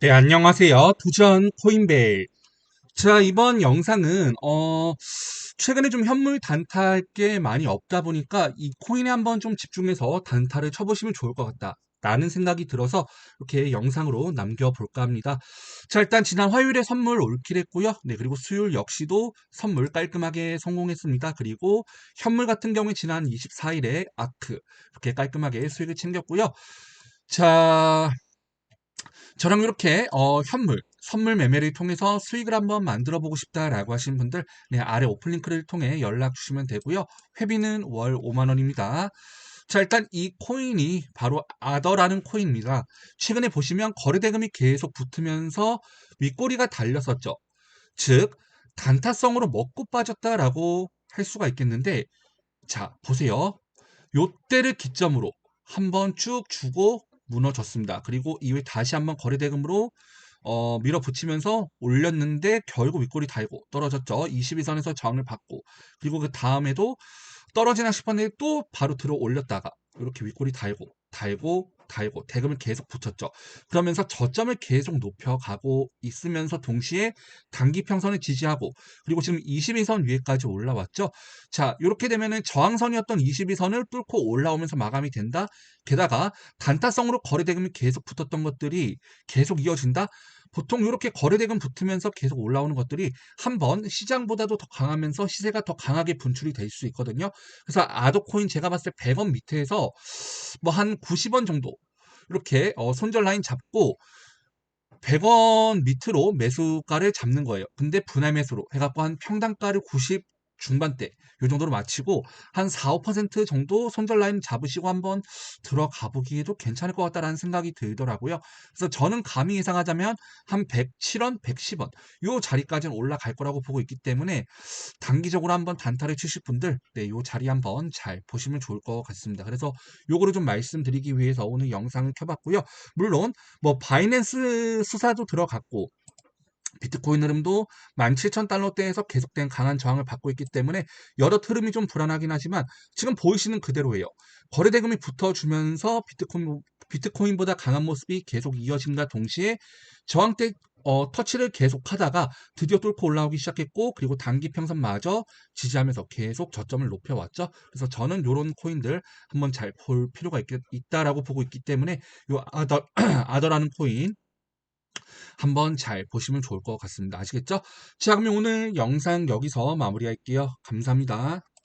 네, 안녕하세요. 도전 코인벨. 자, 이번 영상은, 어, 최근에 좀 현물 단타할 게 많이 없다 보니까 이 코인에 한번 좀 집중해서 단타를 쳐보시면 좋을 것 같다. 라는 생각이 들어서 이렇게 영상으로 남겨볼까 합니다. 자, 일단 지난 화요일에 선물 올킬했고요. 네, 그리고 수요일 역시도 선물 깔끔하게 성공했습니다. 그리고 현물 같은 경우에 지난 24일에 아크 이렇게 깔끔하게 수익을 챙겼고요. 자, 저랑 이렇게 어, 현물, 선물 매매를 통해서 수익을 한번 만들어 보고 싶다라고 하시는 분들 네, 아래 오픈 링크를 통해 연락 주시면 되고요. 회비는 월 5만 원입니다. 자, 일단 이 코인이 바로 아더라는 코인입니다. 최근에 보시면 거래 대금이 계속 붙으면서 윗꼬리가 달렸었죠. 즉, 단타성으로 먹고 빠졌다라고 할 수가 있겠는데, 자, 보세요. 요때를 기점으로 한번 쭉 주고 무너졌습니다. 그리고 이후에 다시 한번 거래대금으로 어, 밀어붙이면서 올렸는데 결국 윗골이 달고 떨어졌죠. 22선에서 저항을 받고 그리고 그 다음에도 떨어지나 싶었는데 또 바로 들어 올렸다가 이렇게 윗골이 달고 달고 달고 대금을 계속 붙였죠. 그러면서 저점을 계속 높여가고 있으면서 동시에 단기 평선을 지지하고 그리고 지금 22선 위에까지 올라왔죠. 자, 이렇게 되면은 저항선이었던 22선을 뚫고 올라오면서 마감이 된다. 게다가 단타성으로 거래 대금이 계속 붙었던 것들이 계속 이어진다. 보통 이렇게 거래대금 붙으면서 계속 올라오는 것들이 한번 시장보다도 더 강하면서 시세가 더 강하게 분출이 될 수 있거든요. 그래서 아도코인 제가 봤을 때 100원 밑에서 뭐 한 90원 정도 이렇게 어, 손절 라인 잡고 100원 밑으로 매수가를 잡는 거예요. 근데 분할 매수로 해갖고 한 평단가를 90 중반대 요 정도로 마치고 한 4, 5% 정도 손절 라인 잡으시고 한번 들어가 보기에도 괜찮을 것 같다라는 생각이 들더라고요. 그래서 저는 감히 예상하자면 한 107원, 110원 요 자리까지는 올라갈 거라고 보고 있기 때문에 단기적으로 한번 단타를 치실 분들 네, 요 자리 한번 잘 보시면 좋을 것 같습니다. 그래서 요거를 좀 말씀드리기 위해서 오늘 영상을 켜봤고요. 물론 뭐 바이낸스 수사도 들어갔고 비트코인 흐름도 17,000달러대에서 계속된 강한 저항을 받고 있기 때문에 여러 흐름이 좀 불안하긴 하지만 지금 보이시는 그대로예요. 거래대금이 붙어주면서 비트코인, 비트코인보다 강한 모습이 계속 이어짐과 동시에 저항대 어, 터치를 계속 하다가 드디어 뚫고 올라오기 시작했고 그리고 단기 평선마저 지지하면서 계속 저점을 높여왔죠. 그래서 저는 이런 코인들 한번 잘 볼 필요가 있, 있다라고 보고 있기 때문에 이 아더, 아더라는 코인 한번 잘 보시면 좋을 것 같습니다. 아시겠죠? 자, 그러면 오늘 영상 여기서 마무리할게요. 감사합니다.